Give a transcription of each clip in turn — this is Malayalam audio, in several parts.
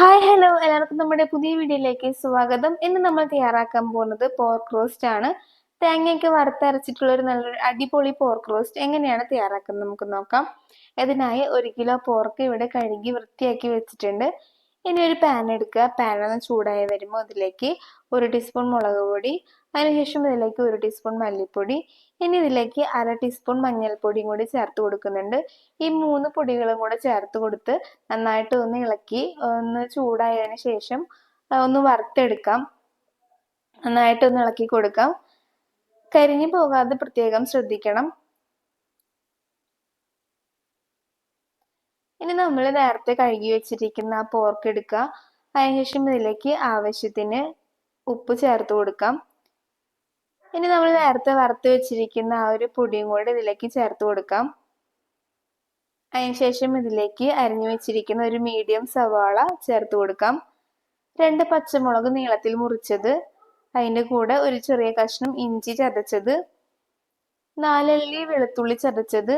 ഹായ് ഹലോ എല്ലാവർക്കും നമ്മുടെ പുതിയ വീഡിയോയിലേക്ക് സ്വാഗതം. ഇന്ന് നമ്മൾ തയ്യാറാക്കാൻ പോകുന്നത് പോർക്ക് റോസ്റ്റ് ആണ്. തേങ്ങയൊക്കെ വറുത്തരച്ചിട്ടുള്ള ഒരു നല്ലൊരു അടിപൊളി പോർക്ക് റോസ്റ്റ് എങ്ങനെയാണ് തയ്യാറാക്കുന്നത് നമുക്ക് നോക്കാം. ഇതിനായി ഒരു കിലോ പോർക്ക് ഇവിടെ കഴുകി വൃത്തിയാക്കി വെച്ചിട്ടുണ്ട്. ഇനി ഒരു പാൻ എടുക്കുക. പാൻ ഒന്ന് ചൂടായി വരുമ്പോൾ അതിലേക്ക് ഒരു ടീസ്പൂൺ മുളക് പൊടി അതിനുശേഷം ഇതിലേക്ക് ഒരു ടീസ്പൂൺ മല്ലിപ്പൊടി ഇനി ഇതിലേക്ക് അര ടീസ്പൂൺ മഞ്ഞൾപ്പൊടിയും കൂടി ചേർത്ത് കൊടുക്കുന്നുണ്ട്. ഈ മൂന്ന് പൊടികളും കൂടെ ചേർത്ത് കൊടുത്ത് നന്നായിട്ട് ഒന്ന് ഇളക്കി ഒന്ന് ചൂടായതിനു ശേഷം ഒന്ന് വറുത്തെടുക്കാം. നന്നായിട്ട് ഒന്ന് ഇളക്കി കൊടുക്കാം. കരിഞ്ഞു പോകാതെ പ്രത്യേകം ശ്രദ്ധിക്കണം. ഇനി നമ്മൾ നേരത്തെ കഴുകി വെച്ചിരിക്കുന്ന ആ പോർക്ക് എടുക്കുക അതിനുശേഷം ഇതിലേക്ക് ആവശ്യത്തിന് ഉപ്പ് ചേർത്ത് കൊടുക്കാം. ഇനി നമ്മൾ നേരത്തെ വറുത്ത് വെച്ചിരിക്കുന്ന ആ ഒരു പൊടിയും കൂടെ ഇതിലേക്ക് ചേർത്ത് കൊടുക്കാം. അതിനുശേഷം ഇതിലേക്ക് അരിഞ്ഞു വെച്ചിരിക്കുന്ന ഒരു മീഡിയം സവാള ചേർത്ത് കൊടുക്കാം. രണ്ട് പച്ചമുളക് നീളത്തിൽ മുറിച്ചത്. അതിന്റെ കൂടെ ഒരു ചെറിയ കഷ്ണം ഇഞ്ചി ചതച്ചത്. നാലല്ലി വെളുത്തുള്ളി ചതച്ചത്.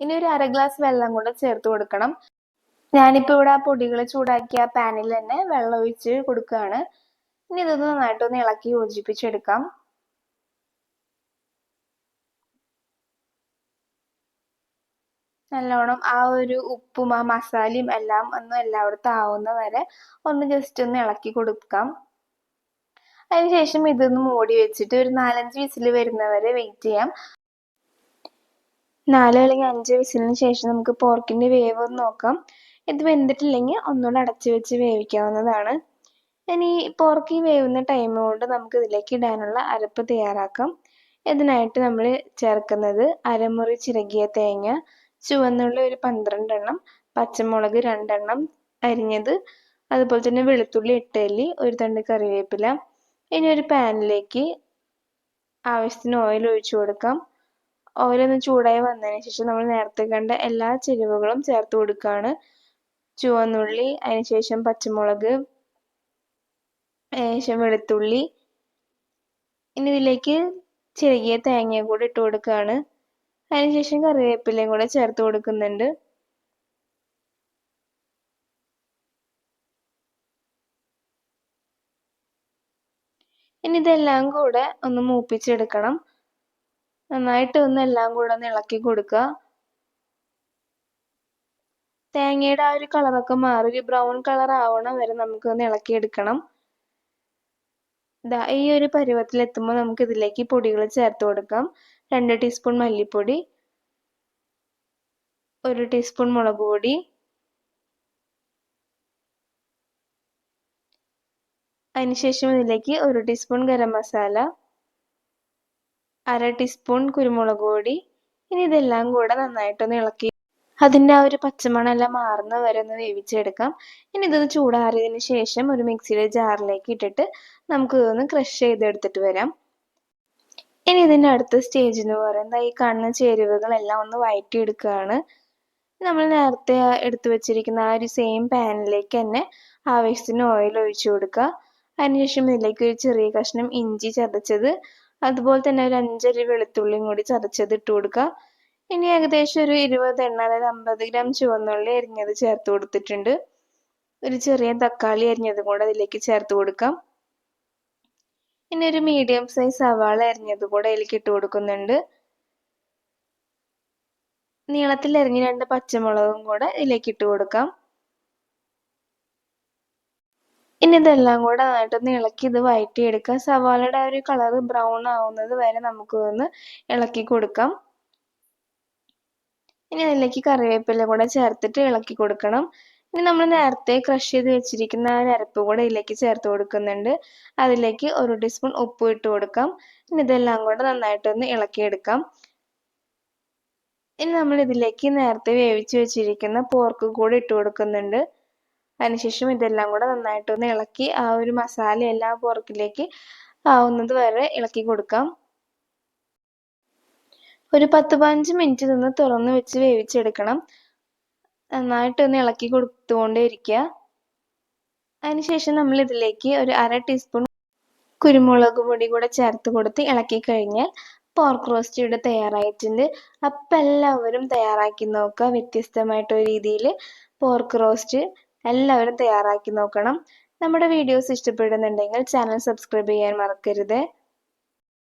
ഇനി ഒരു അര ഗ്ലാസ് വെള്ളം കൂടെ ചേർത്ത് കൊടുക്കണം. ഞാനിപ്പോൾ ഇവിടെ ആ പൊടികൾ ചൂടാക്കിയ പാനിൽ തന്നെ വെള്ളം ഒഴിച്ച് കൊടുക്കുകയാണ്. ഇനി ഇതൊന്ന് നന്നായിട്ടൊന്ന് ഇളക്കി യോജിപ്പിച്ചെടുക്കാം. നല്ലോണം ആ ഒരു ഉപ്പും ആ മസാലയും എല്ലാം ഒന്ന് എല്ലായിടത്തും ആവുന്ന വരെ ഒന്ന് ജസ്റ്റ് ഒന്ന് ഇളക്കി കൊടുക്കാം. അതിനുശേഷം ഇതൊന്ന് മൂടി വെച്ചിട്ട് ഒരു നാലഞ്ച് വിസിൽ വരുന്നവരെ വെയിറ്റ് ചെയ്യാം. നാല് അല്ലെങ്കിൽ അഞ്ച് വിസിലിന് ശേഷം നമുക്ക് പോർക്കിന്റെ വേവ് ഒന്ന് നോക്കാം. ഇത് വെന്തിട്ടില്ലെങ്കിൽ ഒന്നുകൂടെ അടച്ചു വെച്ച് വേവിക്കാവുന്നതാണ്. ഇനി പോർക്ക് ഈ വേവുന്ന ടൈം കൊണ്ട് നമുക്ക് ഇതിലേക്ക് ഇടാനുള്ള അരപ്പ് തയ്യാറാക്കാം. ഇതിനായിട്ട് നമ്മൾ ചേർക്കുന്നത് അരമുറി ചിരകിയ തേങ്ങ ചുവന്നുള്ളി ഒരു പന്ത്രണ്ടെണ്ണം പച്ചമുളക് രണ്ടെണ്ണം അരിഞ്ഞത് അതുപോലെ തന്നെ വെളുത്തുള്ളി എട്ടല്ലി ഒരു തണ്ട് കറിവേപ്പില. ഇനി ഒരു പാനിലേക്ക് ആവശ്യത്തിന് ഓയിൽ ഒഴിച്ചു കൊടുക്കാം. ഓയിൽ ഒന്ന് ചൂടായി വന്നതിന് ശേഷം നമ്മൾ നേരത്തെ കണ്ട എല്ലാ ചേരുവകളും ചേർത്ത് കൊടുക്കുകയാണ് ചുവന്നുള്ളി അതിനുശേഷം പച്ചമുളക് ശേഷം വെളുത്തുള്ളി ഇനി ഇതിലേക്ക് ചെറിയ തേങ്ങ കൂടി ഇട്ട് കൊടുക്കുകയാണ് അതിനുശേഷം കറിവേപ്പിലയും കൂടെ ചേർത്ത് കൊടുക്കുന്നുണ്ട്. ഇനി ഇതെല്ലാം കൂടെ ഒന്ന് മൂപ്പിച്ചെടുക്കണം. നന്നായിട്ട് ഒന്ന് എല്ലാം കൂടെ ഒന്ന് ഇളക്കി കൊടുക്കുക തേങ്ങയുടെ ആ ഒരു കളറൊക്കെ മാറി ഒരു ബ്രൗൺ കളർ ആവണം വരെ നമുക്ക് ഒന്ന് ഇളക്കിയെടുക്കണം ഈ ഒരു പരുവത്തിൽ എത്തുമ്പോൾ നമുക്ക് ഇതിലേക്ക് പൊടികൾ ചേർത്ത് കൊടുക്കാം. രണ്ട് ടീസ്പൂൺ മല്ലിപ്പൊടി ഒരു ടീസ്പൂൺ മുളക് പൊടി അതിനുശേഷം ഇതിലേക്ക് ഒരു ടീസ്പൂൺ ഗരം മസാല അര ടീസ്പൂൺ കുരുമുളക് പൊടി. ഇനി ഇതെല്ലാം കൂടെ നന്നായിട്ടൊന്ന് ഇളക്കി. അതിന്റെ ആ ഒരു പച്ചമണമെല്ലാം മാറുന്ന വരെ ഒന്ന് വേവിച്ചെടുക്കാം. ഇനി ഇതൊന്ന് ചൂടാറിയതിന് ശേഷം ഒരു മിക്സിയുടെ ജാറിലേക്ക് ഇട്ടിട്ട് നമുക്ക് ഇതൊന്ന് ക്രഷ് ചെയ്തെടുത്തിട്ട് വരാം. ഇനി ഇതിന്റെ അടുത്ത സ്റ്റേജ് എന്ന് പറയുന്നത് ഈ കാണുന്ന ചേരുവകളെല്ലാം ഒന്ന് വഴറ്റിയെടുക്കുകയാണ്. നമ്മൾ നേരത്തെ എടുത്തു വെച്ചിരിക്കുന്ന ആ ഒരു സെയിം പാനിലേക്ക് തന്നെ ആവശ്യത്തിന് ഓയിൽ ഒഴിച്ചു കൊടുക്കുക. അതിനുശേഷം ഇതിലേക്ക് ഒരു ചെറിയ കഷ്ണം ഇഞ്ചി ചതച്ചത് അതുപോലെ തന്നെ ഒരു അഞ്ചരി വെളുത്തുള്ളിയും കൂടി ചതച്ചത് ഇട്ട് കൊടുക്കുക ഇനി ഏകദേശം ഒരു ഇരുപത് എണ്ണ അതായത് അമ്പത് ഗ്രാം ചുവന്നുള്ളി അരിഞ്ഞത് ചേർത്ത് കൊടുത്തിട്ടുണ്ട്. ഒരു ചെറിയ തക്കാളി അരിഞ്ഞതും കൂടെ അതിലേക്ക് ചേർത്ത് കൊടുക്കാം. ഇനി ഒരു മീഡിയം സൈസ് സവാള അരിഞ്ഞത് കൂടെ അതിലേക്ക് ഇട്ട് കൊടുക്കുന്നുണ്ട്. നീളത്തിൽ അരിഞ്ഞ രണ്ട് പച്ചമുളകും കൂടെ ഇതിലേക്ക് ഇട്ട് കൊടുക്കാം. ഇനി ഇതെല്ലാം കൂടെ നന്നായിട്ടൊന്ന് ഇളക്കി ഇത് വഴറ്റിയെടുക്കാം സവാളയുടെ ആ ഒരു കളർ ബ്രൗൺ ആവുന്നത് വരെ നമുക്ക് ഒന്ന് ഇളക്കി കൊടുക്കാം. ഇനി അതിലേക്ക് കറിവേപ്പില കൂടെ ചേർത്തിട്ട് ഇളക്കി കൊടുക്കണം. ഇനി നമ്മൾ നേരത്തെ ക്രഷ് ചെയ്ത് വെച്ചിരിക്കുന്ന ആ അരപ്പ് കൂടെ ഇതിലേക്ക് ചേർത്ത് കൊടുക്കുന്നുണ്ട്. അതിലേക്ക് ഒരു ടീസ്പൂൺ ഉപ്പ് ഇട്ട് കൊടുക്കാം. ഇനി ഇതെല്ലാം കൂടെ നന്നായിട്ടൊന്ന് ഇളക്കിയെടുക്കാം. ഇനി നമ്മൾ ഇതിലേക്ക് നേരത്തെ വേവിച്ച് വെച്ചിരിക്കുന്ന പോർക്ക് കൂടെ ഇട്ട് കൊടുക്കുന്നുണ്ട്. അതിനുശേഷം ഇതെല്ലാം കൂടെ നന്നായിട്ടൊന്ന് ഇളക്കി ആ ഒരു മസാല എല്ലാ പോർക്കിലേക്ക് ആവുന്നത് വരെ ഇളക്കി കൊടുക്കാം. ഒരു പത്ത് പതിനഞ്ച് മിനിറ്റ് നിന്ന് തുറന്ന് വെച്ച് വേവിച്ചെടുക്കണം. നന്നായിട്ടൊന്ന് ഇളക്കി കൊടുത്തുകൊണ്ടേ ഇരിക്കുക അതിനുശേഷം നമ്മൾ ഇതിലേക്ക് ഒരു അര ടീസ്പൂൺ കുരുമുളക് പൊടി കൂടെ ചേർത്ത് കൊടുത്ത് ഇളക്കി കഴിഞ്ഞാൽ പോർക്ക് റോസ്റ്റ് ഇവിടെ തയ്യാറായിട്ടുണ്ട്. അപ്പം എല്ലാവരും തയ്യാറാക്കി നോക്കുക. വ്യത്യസ്തമായിട്ടൊരു രീതിയിൽ പോർക്ക് റോസ്റ്റ് എല്ലാവരും തയ്യാറാക്കി നോക്കണം. നമ്മുടെ വീഡിയോസ് ഇഷ്ടപ്പെടുന്നുണ്ടെങ്കിൽ ചാനൽ സബ്സ്ക്രൈബ് ചെയ്യാൻ മറക്കരുത്.